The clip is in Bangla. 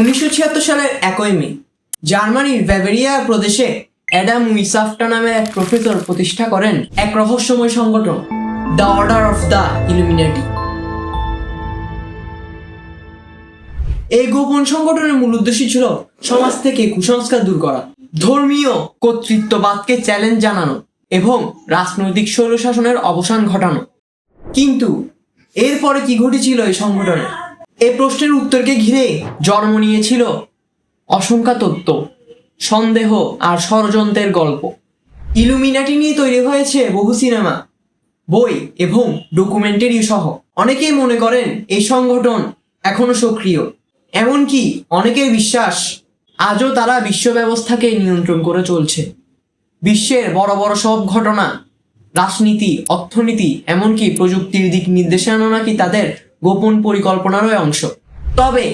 উনিশশো ছিয়াত্তর সালের একই মে, জার্মানির ব্যাভেরিয়া প্রদেশে অ্যাডাম উইসাফটা নামে এক প্রফেসর প্রতিষ্ঠা করেন এক রহস্যময় সংগঠন, the order of the Illuminati. এই গোপন সংগঠনের মূল উদ্দেশ্য ছিল সমাজ থেকে কুসংস্কার দূর করা, ধর্মীয় কর্তৃত্ববাদকে চ্যালেঞ্জ জানানো এবং রাজনৈতিক স্বৈরশাসনের অবসান ঘটানো। কিন্তু এরপরে কি ঘটেছিল এই সংগঠনে? এই প্রশ্নের উত্তরকে ঘিরে জন্ম নিয়েছিল অসংখ্যা তত্ত্ব, সন্দেহ আর ষড়যন্ত্রের গল্প। ইলুমিনাটি নিয়ে তৈরি হয়েছে বহু সিনেমা, বই এবং ডকুমেন্টারি সহ। অনেকেই মনে করেন এই সংগঠন এখনও সক্রিয়। এমনকি অনেকের বিশ্বাস আজও তারা বিশ্ব ব্যবস্থাকে নিয়ন্ত্রণ করে চলছে। বিশ্বের বড় বড় সব ঘটনা, রাজনীতি, অর্থনীতি, এমনকি প্রযুক্তির দিক নির্দেশনা নাকি তাদের গোপন পরিকল্পনারও অংশ। তবে